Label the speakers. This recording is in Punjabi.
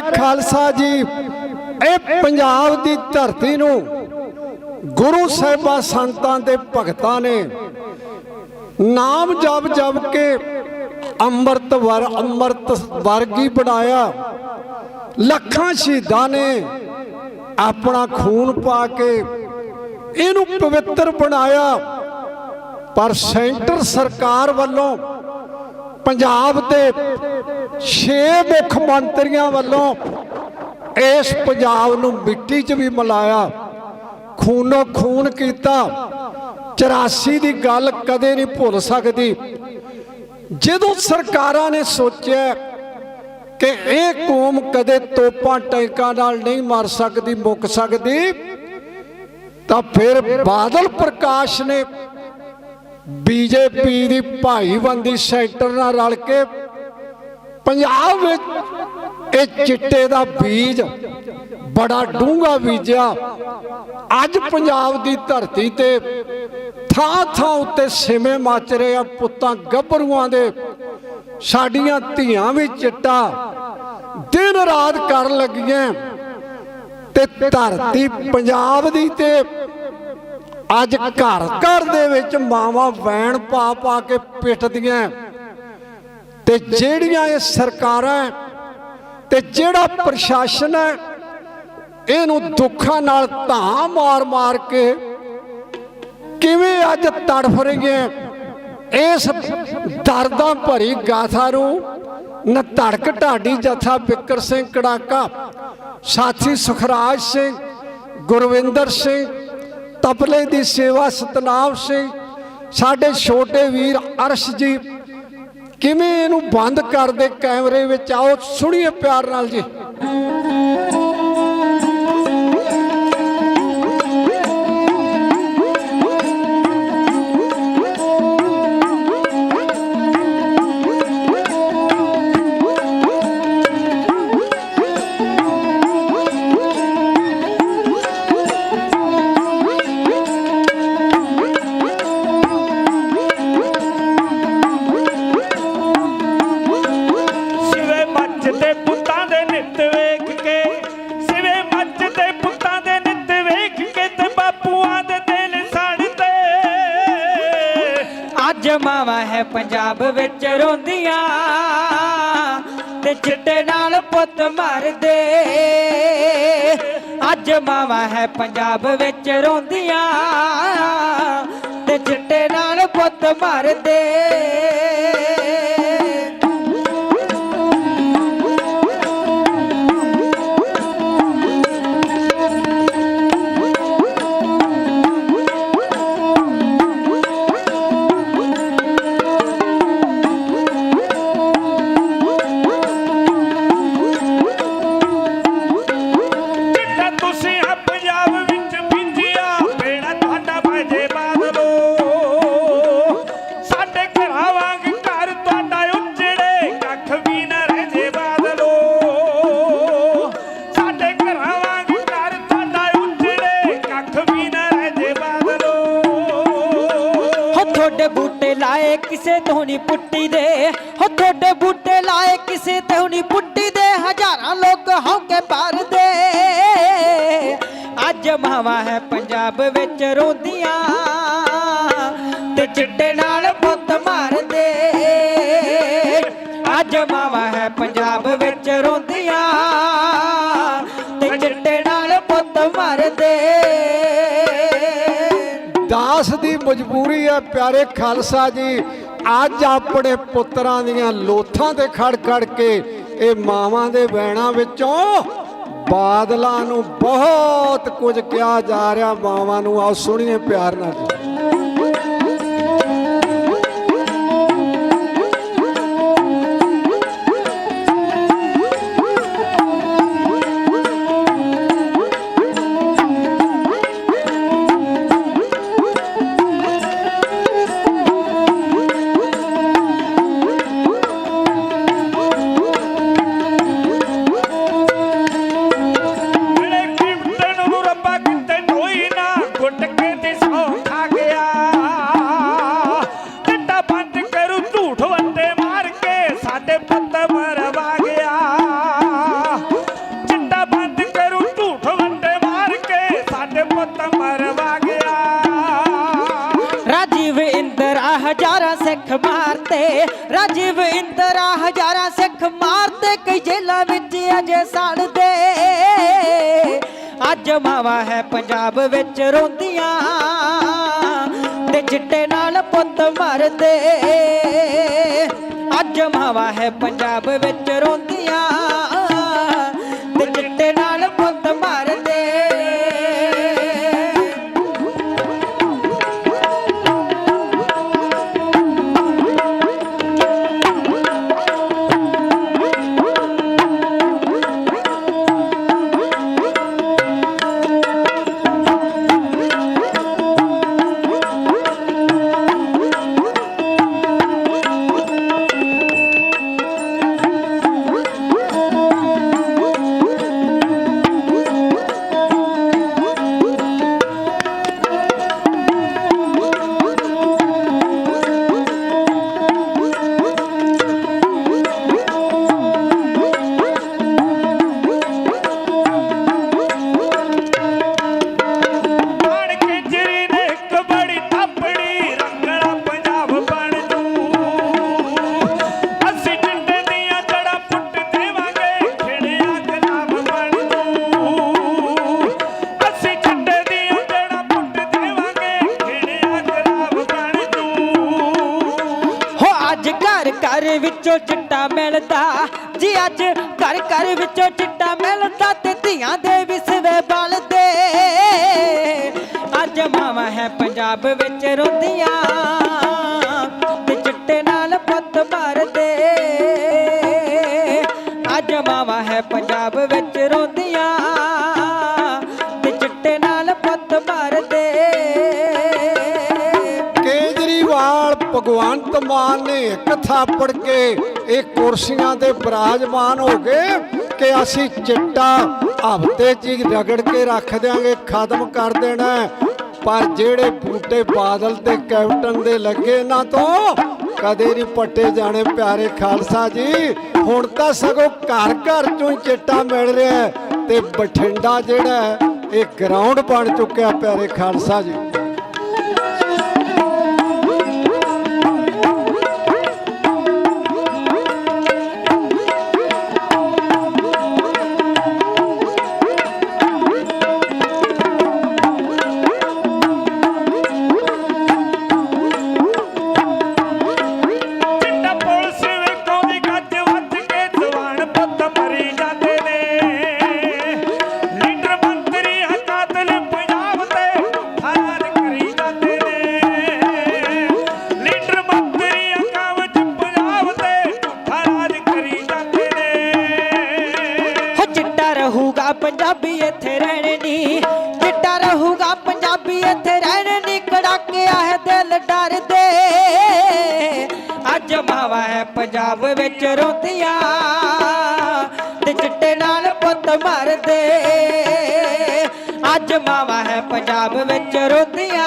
Speaker 1: ਪਿਆਰੇ ਖਾਲਸਾ ਜੀ, ਇਹ ਪੰਜਾਬ ਦੀ ਧਰਤੀ ਨੂੰ ਗੁਰੂ ਸਾਹਿਬਾਂ ਸੰਤਾਂ ਦੇ ਭਗਤਾਂ ਨੇ ਨਾਮ ਜਪ ਜਪ ਕੇ ਅੰਮ੍ਰਿਤ ਵਰ, ਅੰਮ੍ਰਿਤ ਵਰਗੀ ਬਣਾਇਆ। ਲੱਖਾਂ ਸ਼ਹੀਦਾਂ ਨੇ ਆਪਣਾ ਖੂਨ ਪਾ ਕੇ ਇਹਨੂੰ ਪਵਿੱਤਰ ਬਣਾਇਆ। ਪਰ ਸੈਂਟਰ ਸਰਕਾਰ ਵੱਲੋਂ ਪੰਜਾਬ ਦੇ 6 ਮੁੱਖ ਮੰਤਰੀਆਂ ਵੱਲੋਂ ਇਸ ਪੰਜਾਬ ਨੂੰ ਮਿੱਟੀ 'ਚ ਵੀ ਮਿਲਾਇਆ, ਖੂਨੋ ਖੂਨ ਕੀਤਾ। 84 ਦੀ ਗੱਲ ਕਦੇ ਨਹੀਂ ਭੁੱਲ ਸਕਦੀ। ਜਦੋਂ ਸਰਕਾਰਾਂ ਨੇ ਸੋਚਿਆ ਕਿ ਇਹ ਕੌਮ ਕਦੇ ਤੋਪਾਂ ਟੈਂਕਾਂ ਨਾਲ ਨਹੀਂ ਮਰ ਸਕਦੀ, ਮੁੱਕ ਸਕਦੀ, ਤਾਂ ਫਿਰ ਬਾਦਲ ਪ੍ਰਕਾਸ਼ ਨੇ ਬੀਜੇਪੀ ਦੀ ਭਾਈਬੰਦੀ ਸੈਂਟਰ ਨਾਲ ਰਲ ਕੇ ਪੰਜਾਬ ਵਿੱਚ ਇਹ ਚਿੱਟੇ ਦਾ ਬੀਜ ਬੜਾ ਡੂੰਘਾ ਬੀਜਿਆ। ਅੱਜ ਪੰਜਾਬ ਦੀ ਧਰਤੀ ਤੇ ਥਾਂ ਥਾਂ ਉੱਤੇ ਸਿਵੇਂ ਮੱਚ ਰਹੇ ਆ ਪੁੱਤਾਂ ਗੱਭਰੂਆਂ ਦੇ। ਸਾਡੀਆਂ ਧੀਆਂ ਵੀ ਚਿੱਟਾ ਦਿਨ ਰਾਤ ਕਰਨ ਲੱਗੀਆਂ। ਤੇ ਧਰਤੀ ਪੰਜਾਬ ਦੀ ਤੇ ਅੱਜ ਘਰ ਘਰ ਦੇ ਵਿੱਚ ਮਾਵਾਂ ਵੈਣ ਪਾ ਪਾ ਕੇ ਪਿੱਟਦੀਆਂ। ਤੇ ਜਿਹੜੀਆਂ ਇਹ ਸਰਕਾਰਾਂ ਹੈ ਤੇ ਜਿਹੜਾ ਪ੍ਰਸ਼ਾਸਨ ਹੈ, ਇਹਨੂੰ ਦੁੱਖਾਂ ਨਾਲ ਧਾਂ ਮਾਰ ਮਾਰ ਕੇ ਕਿਵੇਂ ਅੱਜ ਤੜਫ ਰਹੀਆਂ ਇਸ ਦਰਦਾਂ ਭਰੀ ਗਾਥਾ ਨੂੰ ਨਾ ਧੜਕ ਢਾਡੀ ਜਥਾ ਬਿੱਕਰ ਸਿੰਘ ਕੜਾਕਾ, ਸਾਥੀ ਸੁਖਰਾਜ ਸਿੰਘ, ਗੁਰਵਿੰਦਰ ਸਿੰਘ, ਤਪਲੇ ਦੀ ਸੇਵਾ ਸਤਨਾਮ ਸਿੰਘ, ਸਾਡੇ ਛੋਟੇ ਵੀਰ ਅਰਸ਼ ਜੀ ਕਿਵੇਂ ਇਹਨੂੰ ਬੰਦ ਕਰਦੇ ਕੈਮਰੇ ਵਿੱਚ? ਆਓ ਸੁਣੀਏ ਪਿਆਰ ਨਾਲ ਜੀ।
Speaker 2: ਪੰਜਾਬ ਵਿੱਚ ਰੋਂਦੀਆਂ ਤੇ ਚਿੱਟੇ ਨਾਲ ਪੁੱਤ ਮਰਦੇ। ਅੱਜ ਮਾਵਾ ਹੈ ਪੰਜਾਬ ਵਿੱਚ ਰੋਂਦੀਆਂ ਤੇ ਚਿੱਟੇ ਨਾਲ ਪੁੱਤ ਮਰਦੇ।
Speaker 3: ਤੁਹਾਡੇ
Speaker 2: ਬੂਟੇ ਲਾਏ ਕਿਸੇ ਤੋਂ ਨਹੀਂ ਪੁੱਟੀ ਦੇ। ਹੋ ਤੁਹਾਡੇ ਬੂਟੇ ਲਾਏ ਕਿਸੇ ਤੋਂ ਨਹੀਂ ਪੁੱਟੀ ਦੇ। ਹਜ਼ਾਰਾਂ ਲੋਕ ਹੌਕੇ ਭਰਦੇ ਅੱਜ ਮਾਵਾ ਹੈ ਪੰਜਾਬ ਵਿੱਚ ਰੋਂਦੀਆਂ ਤੇ ਚਿੱਟੇ ਨਾਲ ਪੁੱਤ ਮਾਰਦੇ। ਅੱਜ ਮਾਵਾ ਹੈ ਪੰਜਾਬ ਵਿੱਚ ਰੋਂਦੀਆਂ
Speaker 1: ਦਾਸ ਦੀ ਮਜਬੂਰੀ ਹੈ, ਪਿਆਰੇ ਖਾਲਸਾ ਜੀ। ਅੱਜ ਆਪਣੇ ਪੁੱਤਰਾਂ ਦੀਆਂ ਲੋਥਾਂ ਤੇ ਖੜ ਖੜ ਕੇ ਇਹ ਮਾਵਾਂ ਦੇ ਵੈਣਾ ਵਿੱਚੋਂ ਬਾਦਲਾਂ ਨੂੰ ਬਹੁਤ ਕੁਝ ਕਿਹਾ ਜਾ ਰਿਹਾ। ਮਾਵਾਂ ਨੂੰ ਆਓ ਸੁਣੀਏ ਪਿਆਰ ਨਾਲ।
Speaker 2: ਸਿੱਖ ਮਾਰਤੇ। ਰਾਜੀਵ ਇੰਦਰਾ ਹਜ਼ਾਰਾਂ ਸਿੱਖ ਮਾਰਤੇ। ਕਈ ਜੇਲਾਂ ਵਿੱਚ ਅਜੇ ਸੜਦੇ। ਅੱਜ ਮਾਵਾ ਹੈ ਪੰਜਾਬ ਵਿੱਚ ਰੋਂਦੀਆਂ। ਤੇ ਚਿੱਟੇ ਨਾਲ ਪੁੱਤ ਮਰਦੇ। ਅੱਜ ਮਾਵਾ ਹੈ ਪੰਜਾਬ ਵਿੱਚ ਰੋਂਦੀਆਂ। ਘਰ ਘਰ ਵਿੱਚੋਂ ਚਿੱਟਾ ਮਿਲਦਾ। ਜੀ ਅੱਜ ਘਰ ਘਰ ਵਿੱਚੋਂ ਚਿੱਟਾ ਮਿਲਦਾ ਤੇ ਧੀਆਂ ਦੇ ਵਿਸਵੇ ਬਲਦੇ। ਅੱਜ ਮਾਵਾ ਹੈ ਪੰਜਾਬ ਵਿੱਚ ਰੋਂਦੀਆਂ ਤੇ ਚਿੱਟੇ ਨਾਲ ਪੁੱਤ ਭਰਦੇ ਅੱਜ ਮਾਵਾ ਹੈ ਪੰਜਾਬ ਵਿੱਚ
Speaker 1: ਭਗਵੰਤ ਨੇ ਇੱਕ ਥਾਪੜ ਕੇ ਇਹ ਕੁਰਸੀਆਂ ਤੇ ਬਰਾਜਮਾਨ ਹੋ ਗਏ ਕਿ ਅਸੀਂ ਚਿੱਟਾ ਹਫ਼ਤੇ 'ਚ ਰਗੜ ਕੇ ਰੱਖ ਦਿਆਂਗੇ, ਖਤਮ ਕਰ ਦੇਣਾ ਪਰ ਜਿਹੜੇ ਬੂਟੇ ਬਾਦਲ ਤੇ ਕੈਪਟਨ ਦੇ ਲੱਗੇ ਨਾ ਤੋਂ, ਕਦੇ ਨਹੀਂ ਪੱਟੇ ਜਾਣੇ ਪਿਆਰੇ ਖਾਲਸਾ ਜੀ। ਹੁਣ ਤਾਂ ਸਗੋਂ ਘਰ ਘਰ ਚੋਂ ਚਿੱਟਾ ਮਿਲ ਰਿਹਾ ਤੇ ਬਠਿੰਡਾ ਜਿਹੜਾ ਇਹ ਗਰਾਊਂਡ ਬਣ ਚੁੱਕਿਆ ਪਿਆਰੇ ਖਾਲਸਾ ਜੀ।
Speaker 2: ਪੰਜਾਬ ਵਿੱਚ ਰੋਂਦੀਆਂ ਤੇ ਚਿੱਟੇ ਨਾਲ ਪੁੱਤ ਮਰਦੇ। ਅੱਜ ਮਾਵਾ ਹੈ ਪੰਜਾਬ ਵਿੱਚ ਰੋਂਦੀਆਂ।